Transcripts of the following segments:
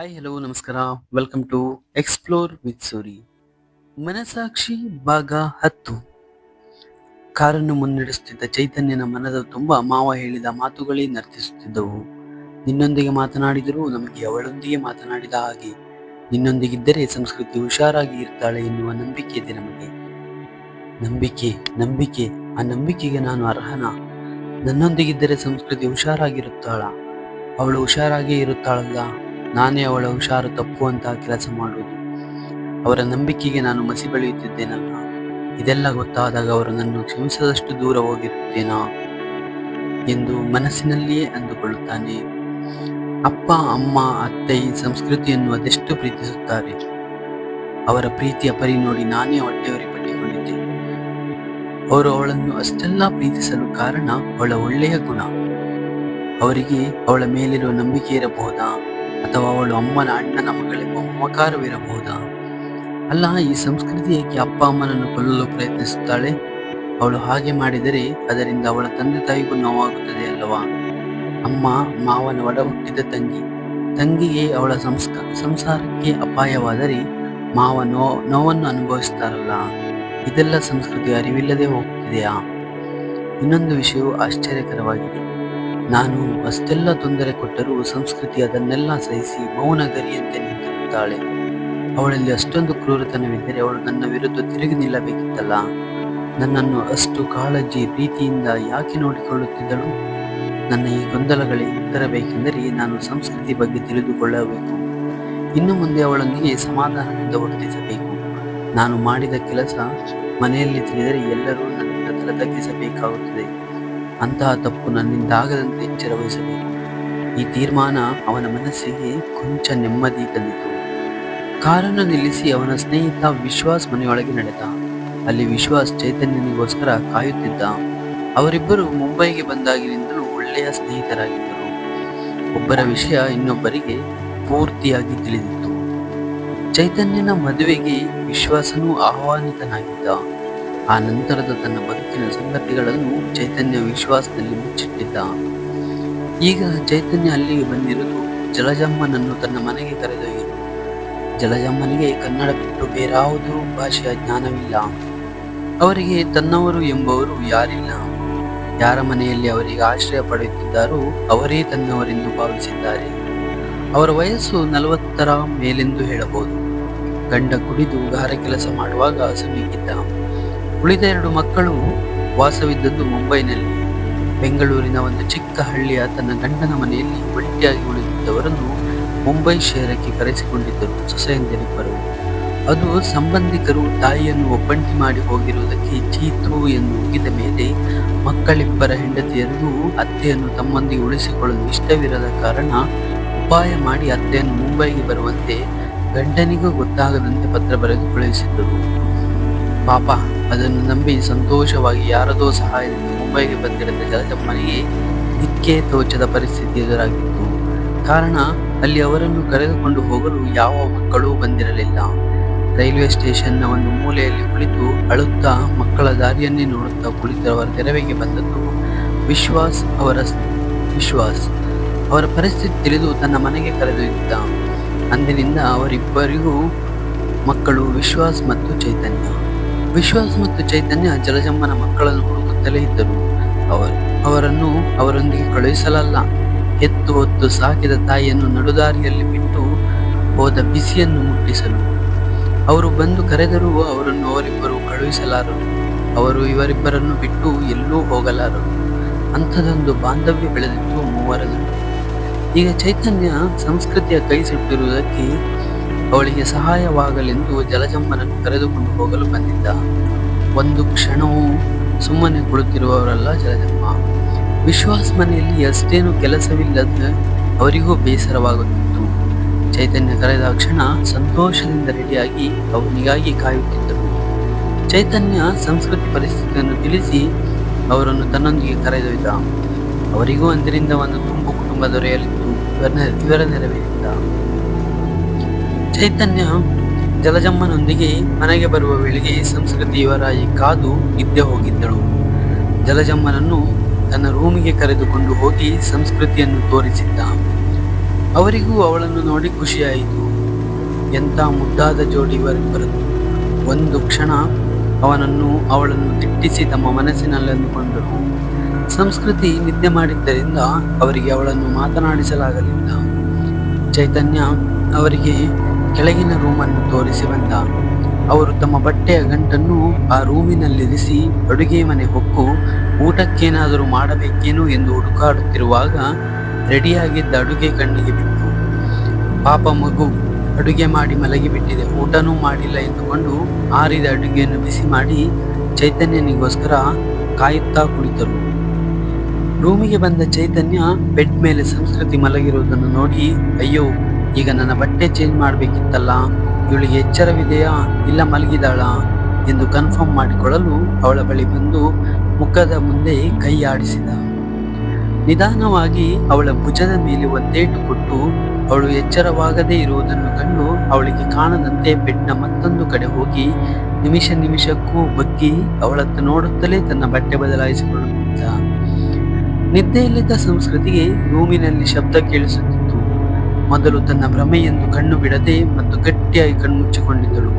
Hi hello ನಮಸ್ಕಾರ. Welcome to explore with Suri ಮನಸಾಕ್ಷಿ ಭಾಗ ಹತ್ತು. ಕಾರನ್ನು ಮುನ್ನಡೆಸುತ್ತಿದ್ದ ಚೈತನ್ಯನ ಮನದ ತುಂಬ ಮಾವ ಹೇಳಿದ ಮಾತುಗಳೇ ನರ್ತಿಸುತ್ತಿದ್ದವು. ನಿನ್ನೊಂದಿಗೆ ಮಾತನಾಡಿದರೂ ನಮಗೆ ಅವಳೊಂದಿಗೆ ಮಾತನಾಡಿದ ಹಾಗೆ. ನಿನ್ನೊಂದಿಗಿದ್ದರೆ ಸಂಸ್ಕೃತಿ ಹುಷಾರಾಗಿ ಇರ್ತಾಳೆ ಎನ್ನುವ ನಂಬಿಕೆ ಇದೆ ನಮಗೆ. ನಂಬಿಕೆ ನಂಬಿಕೆ, ಆ ನಂಬಿಕೆಗೆ ನಾನು ಅರ್ಹನ? ನನ್ನೊಂದಿಗಿದ್ದರೆ ಸಂಸ್ಕೃತಿ ಹುಷಾರಾಗಿರುತ್ತಾಳ ಅವಳು ಹುಷಾರಾಗೇ ಇರುತ್ತಾಳಲ್ಲ? ನಾನೇ ಅವಳ ಹುಷಾರು ತಪ್ಪುವಂತಹ ಕೆಲಸ ಮಾಡುವುದು. ಅವರ ನಂಬಿಕೆಗೆ ನಾನು ಮಸಿ ಬೆಳೆಯುತ್ತಿದ್ದೇನಲ್ಲ ಇದೆಲ್ಲ ಗೊತ್ತಾದಾಗ ಅವರು ನನ್ನನ್ನು ಕ್ಷಮಿಸದಷ್ಟು ದೂರ ಹೋಗಿರುತ್ತೇನಾ ಎಂದು ಮನಸ್ಸಿನಲ್ಲಿಯೇ ಅಂದುಕೊಳ್ಳುತ್ತಾನೆ. ಅಪ್ಪ, ಅಮ್ಮ, ಅತ್ತೆ ಈ ಸಂಸ್ಕೃತಿಯನ್ನು ಅದೆಷ್ಟು ಪ್ರೀತಿಸುತ್ತಾರೆ? ಅವರ ಪ್ರೀತಿಯ ಪರಿ ನೋಡಿ ನಾನೇ ಹೊಟ್ಟೆವರಿ ಪಟ್ಟಿಕೊಂಡಿದ್ದೆ. ಅವರು ಅವಳನ್ನು ಅಷ್ಟೆಲ್ಲ ಪ್ರೀತಿಸಲು ಕಾರಣ ಅವಳ ಒಳ್ಳೆಯ ಗುಣ. ಅವರಿಗೆ ಅವಳ ಮೇಲಿರುವ ನಂಬಿಕೆ ಇರಬಹುದಾ? ಅಥವಾ ಅವಳು ಅಮ್ಮನ ಅಣ್ಣನ ಮಗಳೆಂಬ ಮಮಕಾರವಿರಬಹುದಾ ಅಲ್ಲ, ಈ ಸಂಸ್ಕೃತಿ ಏಕೆ ಅಪ್ಪ ಅಮ್ಮನನ್ನು ಕೊಲ್ಲಲು ಪ್ರಯತ್ನಿಸುತ್ತಾಳೆ? ಅವಳು ಹಾಗೆ ಮಾಡಿದರೆ ಅದರಿಂದ ಅವಳ ತಂದೆ ತಾಯಿಗೂ ನೋವಾಗುತ್ತದೆ ಅಲ್ಲವಾ? ಅಮ್ಮ, ಮಾವನ ಒಡ ಹುಟ್ಟಿದ ತಂಗಿ. ತಂಗಿಗೆ ಅವಳ ಸಂಸ್ಕ, ಸಂಸಾರಕ್ಕೆ ಅಪಾಯವಾದರೆ ಮಾವ ನೋ, ನೋವನ್ನು ಅನುಭವಿಸ್ತಾರಲ್ಲ? ಇದೆಲ್ಲ ಸಂಸ್ಕೃತಿ ಅರಿವಿಲ್ಲದೆ ಹೋಗುತ್ತಿದೆಯಾ ಇನ್ನೊಂದು ವಿಷಯವು ಆಶ್ಚರ್ಯಕರವಾಗಿದೆ. ನಾನು ಅಷ್ಟೆಲ್ಲ ತೊಂದರೆ ಕೊಟ್ಟರೂ ಸಂಸ್ಕೃತಿ ಅದನ್ನೆಲ್ಲ ಸಹಿಸಿ ಮೌನ ಗರಿಯಂತೆ ನಿಂತಿರುತ್ತಾಳೆ. ಅವಳಲ್ಲಿ ಅಷ್ಟೊಂದು ಕ್ರೂರತನವಿದ್ದರೆ ಅವಳು ನನ್ನ ವಿರುದ್ಧ ತಿರುಗಿ ನಿಲ್ಲಬೇಕಿತ್ತಲ್ಲ? ನನ್ನನ್ನು ಅಷ್ಟು ಕಾಳಜಿ ಪ್ರೀತಿಯಿಂದ ಯಾಕೆ ನೋಡಿಕೊಳ್ಳುತ್ತಿದ್ದಳು? ನನ್ನ ಈ ಗೊಂದಲಗಳಿಗೆ ತರಬೇಕೆಂದರೆ ನಾನು ಸಂಸ್ಕೃತಿ ಬಗ್ಗೆ ತಿಳಿದುಕೊಳ್ಳಬೇಕು. ಇನ್ನು ಮುಂದೆ ಅವಳೊಂದಿಗೆ ಸಮಾಧಾನದಿಂದ ವರ್ತಿಸಬೇಕು. ನಾನು ಮಾಡಿದ ಕೆಲಸ ಮನೆಯಲ್ಲಿ ತಿಳಿದರೆ ಎಲ್ಲರೂ ನನ್ನ ತಲೆ ತಗ್ಗಿಸಬೇಕಾಗುತ್ತದೆ ಅಂತಹ ತಪ್ಪು ನನ್ನಿಂದ ಆಗದಂತೆ ಎಚ್ಚರ ವಹಿಸಬೇಕು ಈ ತೀರ್ಮಾನ ಅವನ ಮನಸ್ಸಿಗೆ ಕೊಂಚ ನೆಮ್ಮದಿ ತಂದಿತು. ಕಾರನ್ನು ನಿಲ್ಲಿಸಿ ಅವನ ಸ್ನೇಹಿತ ವಿಶ್ವಾಸ್ ಮನೆಯೊಳಗೆ ನಡೆದ. ಅಲ್ಲಿ ವಿಶ್ವಾಸ್ ಚೈತನ್ಯನಿಗೋಸ್ಕರ ಕಾಯುತ್ತಿದ್ದ. ಅವರಿಬ್ಬರು ಮುಂಬೈಗೆ ಬಂದಾಗಿನಿಂದಲೂ ಒಳ್ಳೆಯ ಸ್ನೇಹಿತರಾಗಿದ್ದರು. ಒಬ್ಬರ ವಿಷಯ ಇನ್ನೊಬ್ಬರಿಗೆ ಪೂರ್ತಿಯಾಗಿ ತಿಳಿದಿತ್ತು. ಚೈತನ್ಯನ ಮದುವೆಗೆ ವಿಶ್ವಾಸನೂ ಆಹ್ವಾನಿತನಾಗಿದ್ದ. ಆ ನಂತರದ ತನ್ನ ಬದುಕಿನ ಸಂಗತಿಗಳನ್ನು ಚೈತನ್ಯ ವಿಶ್ವಾಸದಲ್ಲಿ ಮುಚ್ಚಿಟ್ಟಿದ್ದ. ಈಗ ಚೈತನ್ಯ ಅಲ್ಲಿಗೆ ಬಂದಿರುವುದು ಜಲಜಮ್ಮನನ್ನು ತನ್ನ ಮನೆಗೆ ಕರೆದೊಯ್ಯಿತು. ಜಲಜಮ್ಮನಿಗೆ ಕನ್ನಡ ಬಿಟ್ಟು ಬೇರಾವುದೂ ಭಾಷೆಯ ಜ್ಞಾನವಿಲ್ಲ. ಅವರಿಗೆ ತನ್ನವರು ಎಂಬವರು ಯಾರಿಲ್ಲ. ಯಾರ ಮನೆಯಲ್ಲಿ ಅವರಿಗೆ ಆಶ್ರಯ ಪಡೆಯುತ್ತಿದ್ದಾರೋ ಅವರೇ ತನ್ನವರೆಂದು ಭಾವಿಸಿದ್ದಾರೆ. ಅವರ ವಯಸ್ಸು ನಲವತ್ತರ ಮೇಲೆಂದು ಹೇಳಬಹುದು. ಗಂಡ ಕುಡಿದು ಗಾರ ಕೆಲಸ ಮಾಡುವಾಗ ಸಮೀಪಿದ್ದ. ಉಳಿದ ಎರಡು ಮಕ್ಕಳು ವಾಸವಿದ್ದದ್ದು ಮುಂಬೈನಲ್ಲಿ. ಬೆಂಗಳೂರಿನ ಒಂದು ಚಿಕ್ಕ ಹಳ್ಳಿಯ ತನ್ನ ಗಂಡನ ಮನೆಯಲ್ಲಿ ಒಂಟಿಯಾಗಿ ಉಳಿದಿದ್ದವರನ್ನು ಮುಂಬೈ ಶಹರಕ್ಕೆ ಕರೆಸಿಕೊಂಡಿದ್ದರು ಸೊಸೆಯಂದಿರಿಬ್ಬರು ಅದು ಸಂಬಂಧಿಕರು ತಾಯಿಯನ್ನು ಒಬ್ಬಂಟಿ ಮಾಡಿ ಹೋಗಿರುವುದಕ್ಕೆ ಚೀತು ಎಂದು ಮುಗಿದ ಮೇಲೆ ಮಕ್ಕಳಿಬ್ಬರ ಹೆಂಡತಿಯರಿಗೂ ಅತ್ತೆಯನ್ನು ತಮ್ಮೊಂದಿಗೆ ಉಳಿಸಿಕೊಳ್ಳಲು ಇಷ್ಟವಿರದ ಕಾರಣ ಉಪಾಯ ಮಾಡಿ ಅತ್ತೆಯನ್ನು ಮುಂಬೈಗೆ ಬರುವಂತೆ ಗಂಡನಿಗೂ ಗೊತ್ತಾಗದಂತೆ ಪತ್ರ ಬರೆದು ಕಳುಹಿಸಿದ್ದರು. ಪಾಪ ಅದನ್ನು ನಂಬಿ ಸಂತೋಷವಾಗಿ ಯಾರದೋ ಸಹಾಯದಿಂದ ಮುಂಬೈಗೆ ಬಂದಿರದ ಜಲಜಮ್ಮನಿಗೆ ದಿಕ್ಕೇ ತೋಚದ ಪರಿಸ್ಥಿತಿ ಎದುರಾಗಿತ್ತು. ಕಾರಣ, ಅಲ್ಲಿ ಅವರನ್ನು ಕರೆದುಕೊಂಡು ಹೋಗಲು ಯಾವ ಮಕ್ಕಳೂ ಬಂದಿರಲಿಲ್ಲ. ರೈಲ್ವೆ ಸ್ಟೇಷನ್ನ ಒಂದು ಮೂಲೆಯಲ್ಲಿ ಕುಳಿತು ಅಳುತ್ತಾ ಮಕ್ಕಳ ದಾರಿಯನ್ನೇ ನೋಡುತ್ತಾ ಕುಳಿತವರ ತೆರವಿಗೆ ಬಂದದ್ದು ವಿಶ್ವಾಸ್ ಅವರ ವಿಶ್ವಾಸ್. ಅವರ ಪರಿಸ್ಥಿತಿ ತಿಳಿದು ತನ್ನ ಮನೆಗೆ ಕರೆದೊಯ್ದಿದ್ದ ಅಂದಿನಿಂದ ಅವರಿಬ್ಬರಿಗೂ ಮಕ್ಕಳು ವಿಶ್ವಾಸ್ ಮತ್ತು ಚೈತನ್ಯ. ವಿಶ್ವಾಸ್ ಮತ್ತು ಚೈತನ್ಯ ಜಲಜಮ್ಮನ ಮಕ್ಕಳನ್ನು ಹುಡುಕುತ್ತಲೇ ಇದ್ದರು. ಅವರು ಅವರನ್ನು ಅವರೊಂದಿಗೆ ಕಳುಹಿಸಲಲ್ಲ. ಎತ್ತು ಹೊತ್ತು ಸಾಕಿದ ತಾಯಿಯನ್ನು ನಡುದಾರಿಯಲ್ಲಿ ಬಿಟ್ಟು ಹೋದ ಬಿಸಿಯನ್ನು ಮುಟ್ಟಿಸಲು. ಅವರು ಬಂದು ಕರೆದರೂ ಅವರನ್ನು ಅವರಿಬ್ಬರು ಕಳುಹಿಸಲಾರರು. ಅವರು ಇವರಿಬ್ಬರನ್ನು ಬಿಟ್ಟು ಎಲ್ಲೂ ಹೋಗಲಾರರು. ಅಂಥದೊಂದು ಬಾಂಧವ್ಯ ಬೆಳೆದಿತ್ತು ಮೂವರ ಈಗ ಚೈತನ್ಯ ಸಂಸ್ಕೃತಿಯ ಕೈ ಸುಟ್ಟಿರುವುದಕ್ಕೆ ಅವಳಿಗೆ ಸಹಾಯವಾಗಲೆಂದು ಜಲಜಮ್ಮನನ್ನು ಕರೆದುಕೊಂಡು ಹೋಗಲು ಬಂದಿದ್ದ. ಒಂದು ಕ್ಷಣವೂ ಸುಮ್ಮನೆ ಕುಳಿತಿರುವವರಲ್ಲ ಜಲಜಮ್ಮ ವಿಶ್ವಾಸ ಮನೆಯಲ್ಲಿ ಅಷ್ಟೇನು ಕೆಲಸವಿಲ್ಲದ ಅವರಿಗೂ ಬೇಸರವಾಗುತ್ತಿತ್ತು. ಚೈತನ್ಯ ಕರೆದ ಕ್ಷಣ ಸಂತೋಷದಿಂದ ರೆಡಿಯಾಗಿ ಅವನಿಗಾಗಿ ಕಾಯುತ್ತಿದ್ದರು. ಚೈತನ್ಯ ಸಂಸ್ಕೃತಿ ಪರಿಸ್ಥಿತಿಯನ್ನು ತಿಳಿಸಿ ಅವರನ್ನು ತನ್ನೊಂದಿಗೆ ಕರೆದೊಯ್ದ. ಅವರಿಗೂ ಅಂದರಿಂದ ಒಂದು ತುಂಬು ಕುಟುಂಬ ದೊರೆಯಲಿದ್ದು ಇವರ ನೆರವಿನಿಂದ ಚೈತನ್ಯ ಜಲಜಮ್ಮನೊಂದಿಗೆ ಮನೆಗೆ ಬರುವ ವೇಳೆಗೆ ಸಂಸ್ಕೃತಿ ಯುವರಾಯಿ ಕಾದು ನಿದ್ದೆ ಹೋಗಿದ್ದಳು. ಜಲಜಮ್ಮನನ್ನು ತನ್ನ ರೂಮಿಗೆ ಕರೆದುಕೊಂಡು ಹೋಗಿ ಸಂಸ್ಕೃತಿಯನ್ನು ತೋರಿಸಿದ್ದ. ಅವರಿಗೂ ಅವಳನ್ನು ನೋಡಿ ಖುಷಿಯಾಯಿತು. ಎಂಥ ಮುದ್ದಾದ ಜೋಡಿ ಇವರಿಬ್ಬರದು ಒಂದು ಕ್ಷಣ ಅವನನ್ನು ಅವಳನ್ನು ತಿಟ್ಟಿಸಿ ತಮ್ಮ ಮನಸ್ಸಿನಲ್ಲಿ ಅಂದುಕೊಂಡರು ಸಂಸ್ಕೃತಿ ನಿದ್ದೆ ಮಾಡಿದ್ದರಿಂದ ಅವರಿಗೆ ಅವಳನ್ನು ಮಾತನಾಡಿಸಲಾಗಲಿಲ್ಲ. ಚೈತನ್ಯ ಅವರಿಗೆ ಕೆಳಗಿನ ರೂಮನ್ನು ತೋರಿಸಿ ಬಂದ. ಅವರು ತಮ್ಮ ಬಟ್ಟೆಯ ಗಂಟನ್ನು ಆ ರೂಮಿನಲ್ಲಿರಿಸಿ ಅಡುಗೆ ಮನೆ ಹೊಕ್ಕು, ಊಟಕ್ಕೇನಾದರೂ ಮಾಡಬೇಕೇನೋ ಎಂದು ಹುಡುಕಾಡುತ್ತಿರುವಾಗ ರೆಡಿಯಾಗಿದ್ದ ಅಡುಗೆ ಕಣ್ಣಿಗೆ ಬಿತ್ತು. ಪಾಪ ಮಗು, ಅಡುಗೆ ಮಾಡಿ ಮಲಗಿಬಿಟ್ಟಿದೆ, ಊಟನೂ ಮಾಡಿಲ್ಲ ಎಂದುಕೊಂಡು ಆರಿದ ಅಡುಗೆಯನ್ನು ಬಿಸಿ ಮಾಡಿ ಚೈತನ್ಯನಿಗೋಸ್ಕರ ಕಾಯುತ್ತಾ ಕುಳಿತರು. ರೂಮಿಗೆ ಬಂದ ಚೈತನ್ಯ ಬೆಡ್ ಮೇಲೆ ಸಂಸ್ಕೃತಿ ಮಲಗಿರುವುದನ್ನು ನೋಡಿ, ಅಯ್ಯೋ ಈಗ ನನ್ನ ಬಟ್ಟೆ ಚೇಂಜ್ ಮಾಡಬೇಕಿತ್ತಲ್ಲ? ಇವಳಿಗೆ ಎಚ್ಚರವಿದೆಯಾ? ಇಲ್ಲ ಮಲಗಿದಾಳಾ? ಎಂದು ಕನ್ಫರ್ಮ್ ಮಾಡಿಕೊಳ್ಳಲು ಅವಳ ಬಳಿ ಬಂದು ಮುಖದ ಮುಂದೆ ಕೈ ಆಡಿಸಿದ. ನಿಧಾನವಾಗಿ ಅವಳ ಭುಜದ ಮೇಲೆ ಒಂದೇಟು ಕೊಟ್ಟು ಅವಳು ಎಚ್ಚರವಾಗದೇ ಇರುವುದನ್ನು ಕಂಡು ಅವಳಿಗೆ ಕಾಣದಂತೆ ಬೆಡ್ನ ಮತ್ತೊಂದು ಕಡೆ ಹೋಗಿ ನಿಮಿಷ ನಿಮಿಷಕ್ಕೂ ಬಗ್ಗಿ ಅವಳತ್ತ ನೋಡುತ್ತಲೇ ತನ್ನ ಬಟ್ಟೆ ಬದಲಾಯಿಸಿಕೊಳ್ಳುತ್ತಿದ್ದ. ನಿದ್ದೆಯಲ್ಲಿದ್ದ ಸಂಸ್ಕೃತಿಗೆ ರೂಮಿನಲ್ಲಿ ಶಬ್ದ ಕೇಳಿಸುತ್ತಿತ್ತು ಮೊದಲು ತನ್ನ ಭ್ರಮೆಯೆಂದು ಕಣ್ಣು ಬಿಡದೆ ಮತ್ತು ಗಟ್ಟಿಯಾಗಿ ಕಣ್ಮುಚ್ಚಿಕೊಂಡಿದ್ದಳು.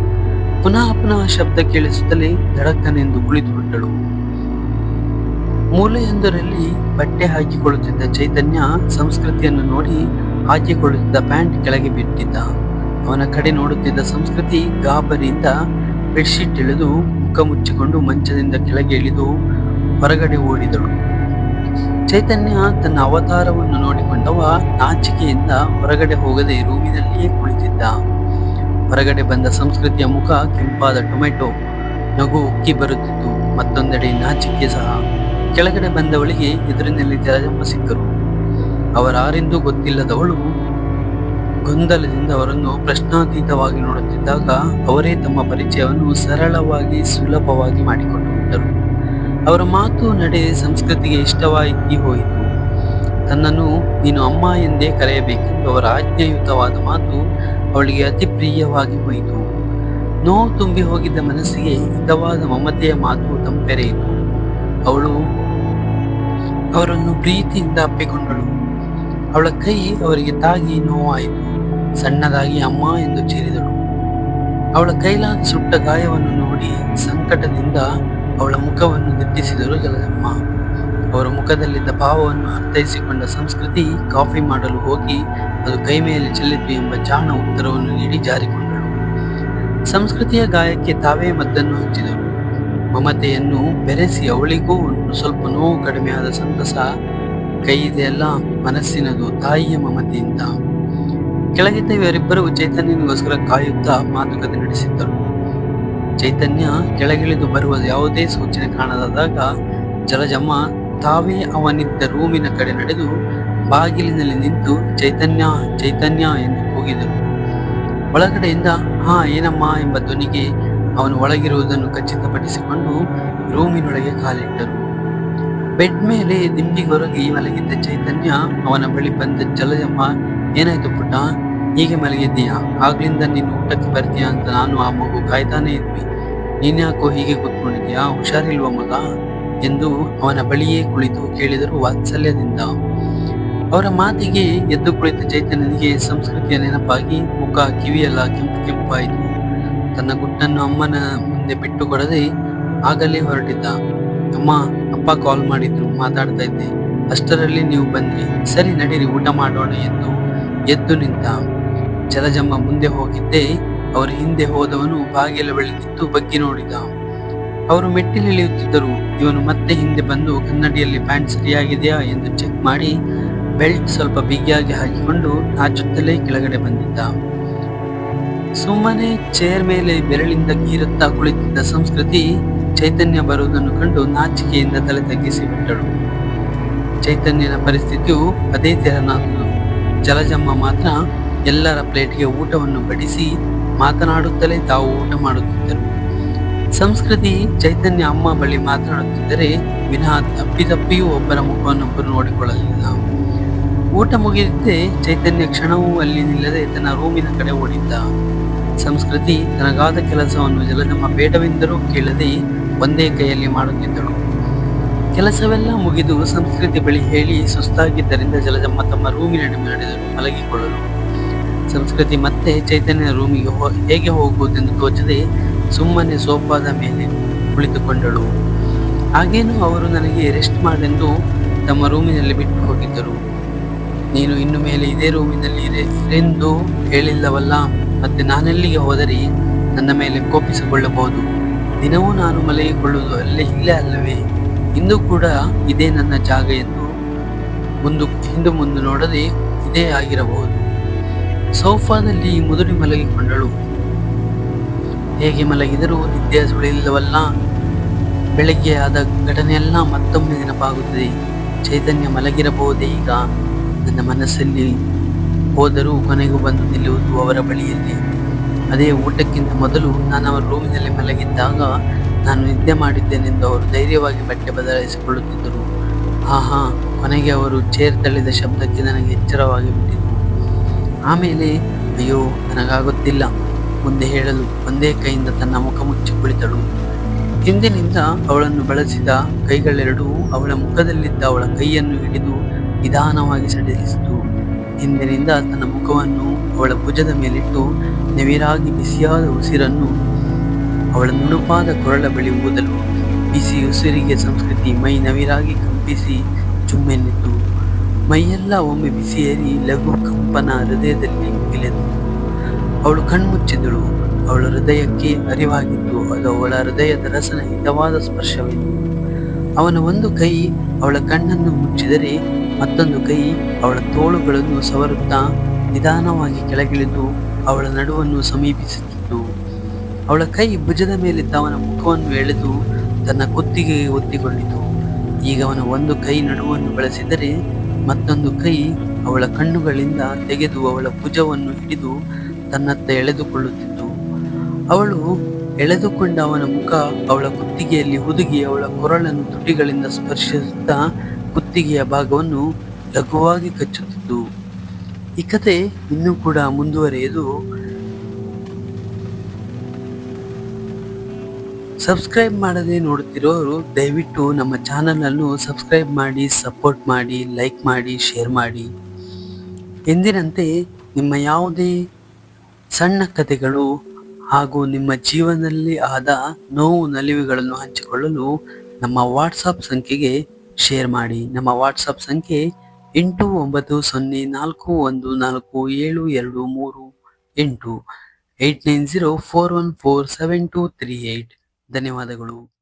ಪುನಃ ಪುನಃ ಶಬ್ದ ಕೇಳಿಸುತ್ತಲೇ ಧಡಕ್ಕನೆಂದು ಕುಳಿತುಬಿಟ್ಟಳು. ಮೂಲೆಯೊಂದರಲ್ಲಿ ಬಟ್ಟೆ ಹಾಕಿಕೊಳ್ಳುತ್ತಿದ್ದ ಚೈತನ್ಯ ಸಂಸ್ಕೃತಿಯನ್ನು ನೋಡಿ ಹಾಕಿಕೊಳ್ಳುತ್ತಿದ್ದ ಪ್ಯಾಂಟ್ ಕೆಳಗೆ ಬಿಟ್ಟಿದ್ದ. ಅವನ ಕಡೆ ನೋಡುತ್ತಿದ್ದ ಸಂಸ್ಕೃತಿ ಗಾಬರಿಯಿಂದ ಬೆಡ್ಶೀಟ್ ಇಳಿದು ಮುಖ ಮುಚ್ಚಿಕೊಂಡು ಮಂಚದಿಂದ ಕೆಳಗೆ ಇಳಿದು ಹೊರಗಡೆ ಓಡಿದಳು. ಚೈತನ್ಯ ತನ್ನ ಅವತಾರವನ್ನು ನೋಡಿಕೊಂಡವ ನಾಚಿಕೆಯಿಂದ ಹೊರಗಡೆ ಹೋಗದೆ ರೂಮಿನಲ್ಲಿಯೇ ಕುಳಿತಿದ್ದ. ಹೊರಗಡೆ ಬಂದ ಸಂಸ್ಕೃತಿಯ ಮುಖ ಕೆಂಪಾದ ಟೊಮೆಟೊ, ನಗು ಉಕ್ಕಿ ಬರುತ್ತಿತ್ತು. ಮತ್ತೊಂದೆಡೆ ನಾಚಿಕೆ ಸಹ. ಕೆಳಗಡೆ ಬಂದವಳಿಗೆ ಎದುರಿನಲ್ಲಿ ಜಲಜಮ್ಮ ಸಿಕ್ಕರು. ಅವರಾರೆಂದೂ ಗೊತ್ತಿಲ್ಲದವಳು ಗೊಂದಲದಿಂದ ಅವರನ್ನು ಪ್ರಶ್ನಾತೀತವಾಗಿ ನೋಡುತ್ತಿದ್ದಾಗ ಅವರೇ ತಮ್ಮ ಪರಿಚಯವನ್ನು ಸರಳವಾಗಿ ಸುಲಭವಾಗಿ ಮಾಡಿಕೊಂಡು ಬಿಟ್ಟರು ಅವರ ಮಾತು ನಡೆ ಸಂಸ್ಕೃತಿಗೆ ಇಷ್ಟವಾಗಿ ಹೋಯಿತು. ತನ್ನನ್ನು ನೀನು ಅಮ್ಮ ಎಂದೇ ಕರೆಯಬೇಕೆಂದು ಅವರ ಆಜ್ಞಾಯುತವಾದ ಮಾತು ಅವಳಿಗೆ ಅತಿ ಪ್ರಿಯವಾಗಿ ಹೋಯಿತು. ನೋವು ತುಂಬಿ ಹೋಗಿದ್ದ ಮನಸ್ಸಿಗೆ ಹಿತವಾದ ಮಮತೆಯ ಮಾತು ತಂಪೆರೆಯಿತು. ಅವಳು ಅವರನ್ನು ಪ್ರೀತಿಯಿಂದ ಅಪ್ಪಿಕೊಂಡಳು. ಅವಳ ಕೈ ಅವರಿಗೆ ತಾಗಿ ನೋವಾಯಿತು. ಸಣ್ಣದಾಗಿ ಅಮ್ಮ ಎಂದು ಚೇರಿದಳು. ಅವಳ ಕೈಲಾದ ಸುಟ್ಟ ಗಾಯವನ್ನು ನೋಡಿ ಸಂಕಟದಿಂದ ಅವಳ ಮುಖವನ್ನು ದಿಟ್ಟಿಸಿದರು ಜಲಜಮ್ಮ ಅವರ ಮುಖದಲ್ಲಿದ್ದ ಭಾವವನ್ನು ಅರ್ಥೈಸಿಕೊಂಡ ಸಂಸ್ಕೃತಿ ಕಾಫಿ ಮಾಡಲು ಹೋಗಿ ಅದು ಕೈ ಮೇಲೆ ಚೆಲ್ಲಿತು ಎಂಬ ಜಾಣ ಉತ್ತರವನ್ನು ನೀಡಿ ಜಾರಿಕೊಂಡಳು. ಸಂಸ್ಕೃತಿಯ ಗಾಯಕ್ಕೆ ತಾವೇ ಮದ್ದನ್ನು ಹಚ್ಚಿದರು ಮಮತೆಯನ್ನು ಬೆರೆಸಿ ಅವಳಿಗೂ ಒಂದು ಸ್ವಲ್ಪ ನೋವು ಕಡಿಮೆಯಾದ ಸಂತಸ ಕೈಯಿದೆಯಲ್ಲ ಮನಸ್ಸಿನದು ತಾಯಿಯ ಮಮತೆಯಿಂದ. ಕೆಳಗಿದ್ದ ಇವರಿಬ್ಬರು ಚೈತನ್ಯನಿಗೋಸ್ಕರ ಕಾಯುತ್ತಾ ಮಾತುಕತೆ ನಡೆಸಿದ್ದರು. ಚೈತನ್ಯ ಕೆಳಗಿಳಿದು ಬರುವ ಯಾವುದೇ ಸೂಚನೆ ಕಾಣದಾದಾಗ ಜಲಜಮ್ಮ ತಾವೇ ಅವನಿದ್ದ ರೂಮಿನ ಕಡೆ ನಡೆದು ಬಾಗಿಲಿನಲ್ಲಿ ನಿಂತು, ಚೈತನ್ಯ ಚೈತನ್ಯ ಎಂದು ಕೂಗಿದರು ಒಳಗಡೆಯಿಂದ, ಹಾ, ಏನಮ್ಮ ಎಂಬ ಧ್ವನಿಗೆ ಅವನು ಒಳಗಿರುವುದನ್ನು ಖಚಿತಪಡಿಸಿಕೊಂಡು ರೂಮಿನೊಳಗೆ ಕಾಲಿಟ್ಟರು ಬೆಡ್ ಮೇಲೆ ದಿಂಡಿಗೊರಗಿ ಮಲಗಿದ್ದ ಚೈತನ್ಯ ಅವನ ಬಳಿ ಬಂದ ಜಲಜಮ್ಮ ಏನಾಯ್ತು ಪುಟ್ಟ? ಹೀಗೆ ಮಲಗಿದ್ದೀಯಾ? ಆಗ್ಲಿಂದ ನೀನು ಊಟಕ್ಕೆ ಬರ್ತೀಯಾ ಅಂತ ನಾನು ಆ ಮಗು ಕಾಯ್ತಾನೆ ಇದ್ವಿ. ನೀನ್ಯಾಕೋ ಹೀಗೆ ಕೂತ್ಕೊಂಡಿದ್ಯಾ? ಹುಷಾರಿಲ್ವ ಮಗ? ಎಂದು ಅವನ ಬಳಿಯೇ ಕುಳಿತು ಕೇಳಿದರು ವಾತ್ಸಲ್ಯದಿಂದ. ಅವರ ಮಾತಿಗೆ ಎದ್ದು ಕುಳಿತ ಚೈತನ್ಯನಿಗೆ ಸಂಸ್ಕೃತಿಯ ನೆನಪಾಗಿ ಮುಖ ಕಿವಿಯೆಲ್ಲ ಕೆಂಪು ಕೆಂಪಾಯಿತು. ತನ್ನ ಗುಟ್ಟನ್ನು ಅಮ್ಮನ ಮುಂದೆ ಬಿಟ್ಟು ಕೊಡದೆ ಆಗಲೇ ಹೊರಟಿದ್ದ. ಅಮ್ಮ, ಅಪ್ಪ ಕಾಲ್ ಮಾಡಿದ್ರು, ಮಾತಾಡ್ತಾ ಇದ್ದೆ. ಅಷ್ಟರಲ್ಲಿ ನೀವು ಬಂದ್ರಿ ಸರಿ ನಡೀರಿ, ಊಟ ಮಾಡೋಣ ಎಂದು ಎದ್ದು ನಿಂತ. ಜಲಜಮ್ಮ ಮುಂದೆ ಹೋಗಿದ್ದೆ ಅವರ ಹಿಂದೆ ಹೋದವನು ಬಾಗಿಲ ಬಳಿ ನಿಂತು ಬಗ್ಗಿ ನೋಡಿದ. ಅವರು ಮೆಟ್ಟಿಲಿಳಿಯುತ್ತಿದ್ದರು ಇವನು ಮತ್ತೆ ಹಿಂದೆ ಬಂದು, ಕನ್ನಡಿಯಲ್ಲಿ ಪ್ಯಾಂಟ್ ಸರಿಯಾಗಿದೆಯಾ ಎಂದು ಚೆಕ್ ಮಾಡಿ, ಬೆಲ್ಟ್ ಸ್ವಲ್ಪ ಬಿಗಿಯಾಗಿ ಹಾಕಿಕೊಂಡು ನಾಚುತ್ತಲೇ ಕೆಳಗಡೆ ಬಂದಿದ್ದ. ಸುಮ್ಮನೆ ಚೇರ್ ಮೇಲೆ ಬೆರಳಿಂದ ಗೀರುತ್ತಾ ಕುಳಿತಿದ್ದ ಸಂಸ್ಕೃತಿ ಚೈತನ್ಯ ಬರುವುದನ್ನು ಕಂಡು ನಾಚಿಕೆಯಿಂದ ತಲೆ ತಗ್ಗಿಸಿ ಬಿಟ್ಟಳು ಚೈತನ್ಯನ ಪರಿಸ್ಥಿತಿಯು ಅದೇ ತೆರನಾದ ಜಲಜಮ್ಮ ಮಾತ್ರ ಎಲ್ಲರ ಪ್ಲೇಟ್ಗೆ ಊಟವನ್ನು ಬಡಿಸಿ ಮಾತನಾಡುತ್ತಲೇ ತಾವು ಊಟ ಮಾಡುತ್ತಿದ್ದರು. ಸಂಸ್ಕೃತಿ ಚೈತನ್ಯ ಅಮ್ಮ ಬಳಿ ಮಾತನಾಡುತ್ತಿದ್ದರೆ ವಿನಃ ತಪ್ಪಿತಪ್ಪಿಯೂ ಒಬ್ಬರ ಮುಖವನ್ನೊಬ್ಬರು ನೋಡಿಕೊಳ್ಳಲಿಲ್ಲ. ಊಟ ಮುಗಿದಿದ್ದೇ ಚೈತನ್ಯ ಕ್ಷಣವೂ ಅಲ್ಲಿ ನಿಲ್ಲದೆ ತನ್ನ ರೂಮಿನ ಕಡೆ ಓಡಿದ್ದ. ಸಂಸ್ಕೃತಿ ತನಗಾದ ಕೆಲಸವನ್ನು ಜಲದಮ್ಮ ಬೇಡವೆಂದರೂ ಕೇಳದೆ ಒಂದೇ ಕೈಯಲ್ಲಿ ಮಾಡುತ್ತಿದ್ದಳು. ಕೆಲಸವೆಲ್ಲ ಮುಗಿದು ಸಂಸ್ಕೃತಿ ಬಳಿ ಹೇಳಿ ಸುಸ್ತಾಗಿದ್ದರಿಂದ ಜಲದಮ್ಮ ತಮ್ಮ ರೂಮಿನ ನಡೆದರು ಮಲಗಿಕೊಳ್ಳಲು ಸಂಸ್ಕೃತಿ ಮತ್ತೆ ಚೈತನ್ಯ ರೂಮಿಗೆ ಹೇಗೆ ಹೋಗುವುದೆಂದು ತೋಚದೆ ಸುಮ್ಮನೆ ಸೋಫಾದ ಮೇಲೆ ಕುಳಿತುಕೊಂಡಳು. ಹಾಗೇನು ಅವರು ನನಗೆ ರೆಸ್ಟ್ ಮಾಡೆಂದು ತಮ್ಮ ರೂಮಿನಲ್ಲಿ ಬಿಟ್ಟು ಹೋಗಿದ್ದರು. ನೀನು ಇನ್ನು ಮೇಲೆ ಇದೇ ರೂಮಿನಲ್ಲಿ ಇರೆಂದು ಹೇಳಿಲ್ಲವಲ್ಲ, ಮತ್ತೆ ನಾನೆಲ್ಲಿಗೆ ಹೋದರೆ ನನ್ನ ಮೇಲೆ ಕೋಪಿಸಿಕೊಳ್ಳಬಹುದು. ದಿನವೂ ನಾನು ಮಲಗಿಕೊಳ್ಳುವುದು ಅಲ್ಲೇ ಇಲ್ಲೇ ಅಲ್ಲವೇ? ಇಂದು ಕೂಡ ಇದೇ ನನ್ನ ಜಾಗ ಎಂದು ಮುಂದು, ಹಿಂದೆ ಮುಂದೆ ನೋಡದೆ ಇದೇ ಆಗಿರಬಹುದು. ಸೋಫಾದಲ್ಲಿ ಮುದುಡಿ ಮಲಗಿಕೊಂಡಳು ಹೇಗೆ ಮಲಗಿದರೂ ನಿದ್ದೆ ಸುಳಿಲ್ಲವಲ್ಲ ಬೆಳಗ್ಗೆ ಆದ ಘಟನೆಯೆಲ್ಲ ಮತ್ತೊಮ್ಮೆ ನೆನಪಾಗುತ್ತದೆ. ಚೈತನ್ಯ ಮಲಗಿರಬಹುದೇ ಈಗ? ನನ್ನ ಮನಸ್ಸಲ್ಲಿ ಹೋದರೂ ಕೊನೆಗೂ ಬಂದು ನಿಲ್ಲುವುದು ಅವರ ಬಳಿಯಲ್ಲಿ. ಅದೇ ಊಟಕ್ಕಿಂತ ಮೊದಲು ನಾನು ಅವರ ರೂಮಿನಲ್ಲಿ ಮಲಗಿದ್ದಾಗ ನಾನು ನಿದ್ದೆ ಮಾಡಿದ್ದೇನೆಂದು ಅವರು ಧೈರ್ಯವಾಗಿ ಬಟ್ಟೆ ಬದಲಾಯಿಸಿಕೊಳ್ಳುತ್ತಿದ್ದರು. ಆಹಾ, ಕೊನೆಗೆ ಅವರು ಚೇರ್ ತಳ್ಳಿದ ಶಬ್ದಕ್ಕೆ ನನಗೆ ಎಚ್ಚರವಾಗಿ ಬಿಟ್ಟಿತು ಆಮೇಲೆ, ಅಯ್ಯೋ, ನನಗಾಗುತ್ತಿಲ್ಲ. ಮುಂದೆ ಹೇಳಲು ಒಂದೇ ಕೈಯಿಂದ ತನ್ನ ಮುಖ ಮುಚ್ಚಿ ಕುಳಿತಳು. ಹಿಂದಿನಿಂದ ಅವಳನ್ನು ಬಳಸಿದ ಕೈಗಳೆರಡೂ ಅವಳ ಮುಖದಲ್ಲಿದ್ದ ಅವಳ ಕೈಯನ್ನು ಹಿಡಿದು ನಿಧಾನವಾಗಿ ಸಡಿಲಿಸಿತು. ಹಿಂದಿನಿಂದ ತನ್ನ ಮುಖವನ್ನು ಅವಳ ಭುಜದ ಮೇಲಿಟ್ಟು ನವಿರಾಗಿ ಬಿಸಿಯಾದ ಉಸಿರನ್ನು ಅವಳ ನುಣುಪಾದ ಕೊರಳ ಬಳಿ ಊದಲು, ಬಿಸಿ ಉಸಿರಿಗೆ ಸಂಸ್ಕೃತಿ ಮೈ ನವಿರಾಗಿ ಕಂಪಿಸಿ ಚುಮ್ಮೆನ್ನಿತು ಮೈಯೆಲ್ಲ ಒಮ್ಮೆ ಬಿಸಿಯೇರಿ ಲಘು ಕಂಪನ ಹೃದಯದಲ್ಲಿ ಮುಗಿಲೆದು ಅವಳು ಕಣ್ಮುಚ್ಚಿದಳು ಅವಳ ಹೃದಯಕ್ಕೆ ಅರಿವಾಗಿತ್ತು. ಅದು ಅವಳ ಹೃದಯದ ರಸನ ಹಿತವಾದ ಸ್ಪರ್ಶವಿತ್ತು. ಅವನ ಒಂದು ಕೈ ಅವಳ ಕಣ್ಣನ್ನು ಮುಚ್ಚಿದರೆ ಮತ್ತೊಂದು ಕೈ ಅವಳ ತೋಳುಗಳನ್ನು ಸವರುತ್ತಾ ನಿಧಾನವಾಗಿ ಕೆಳಗಿಳಿದು ಅವಳ ನಡುವನ್ನು ಸಮೀಪಿಸುತ್ತಿತ್ತು. ಅವಳ ಕೈ ಭುಜದ ಮೇಲಿದ್ದ ಅವನ ಮುಖವನ್ನು ಎಳೆದು ತನ್ನ ಕುತ್ತಿಗೆಗೆ ಒತ್ತಿಕೊಂಡಿತು. ಈಗ ಅವನ ಒಂದು ಕೈ ನಡುವನ್ನು ಬಳಸಿದರೆ ಮತ್ತೊಂದು ಕೈ ಅವಳ ಕಣ್ಣುಗಳಿಂದ ತೆಗೆದು ಅವಳ ಭುಜವನ್ನು ಹಿಡಿದು ತನ್ನತ್ತ ಎಳೆದುಕೊಳ್ಳುತ್ತಿತ್ತು. ಅವಳು ಎಳೆದುಕೊಂಡ ಅವನ ಮುಖ ಅವಳ ಕುತ್ತಿಗೆಯಲ್ಲಿ ಹುದುಗಿ ಅವಳ ಕೊರಳನ್ನು ತುಟಿಗಳಿಂದ ಸ್ಪರ್ಶಿಸುತ್ತಾ ಕುತ್ತಿಗೆಯ ಭಾಗವನ್ನು ಲಘುವಾಗಿ ಕಚ್ಚುತ್ತಿತ್ತು. ಈ ಕತೆ ಇನ್ನೂ ಕೂಡ ಮುಂದುವರಿಯುವುದು ಸಬ್ಸ್ಕ್ರೈಬ್ ಮಾಡದೆ ನೋಡುತ್ತಿರೋರು ದಯವಿಟ್ಟು ನಮ್ಮ ಚಾನಲ್ ಅನ್ನು ಸಬ್ಸ್ಕ್ರೈಬ್ ಮಾಡಿ, ಸಪೋರ್ಟ್ ಮಾಡಿ, ಲೈಕ್ ಮಾಡಿ, ಶೇರ್ ಮಾಡಿ. ಎಂದಿನಂತೆ ನಿಮ್ಮ ಯಾವುದೇ ಸಣ್ಣ ಕಥೆಗಳು ಹಾಗೂ ನಿಮ್ಮ ಜೀವನದಲ್ಲಿ ಆದ ನೋವು ನಲಿವುಗಳನ್ನು ಹಂಚಿಕೊಳ್ಳಲು ನಮ್ಮ ವಾಟ್ಸಪ್ ಸಂಖ್ಯೆಗೆ ಶೇರ್ ಮಾಡಿ. ನಮ್ಮ ವಾಟ್ಸಪ್ ಸಂಖ್ಯೆ ಎಂಟು ಒಂಬತ್ತು ಸೊನ್ನೆ ನಾಲ್ಕು ಒಂದು ನಾಲ್ಕು ಏಳು ಎರಡು ಮೂರು ಎಂಟು. Eight nine zero four one four seven two three eight ಧನ್ಯವಾದಗಳು.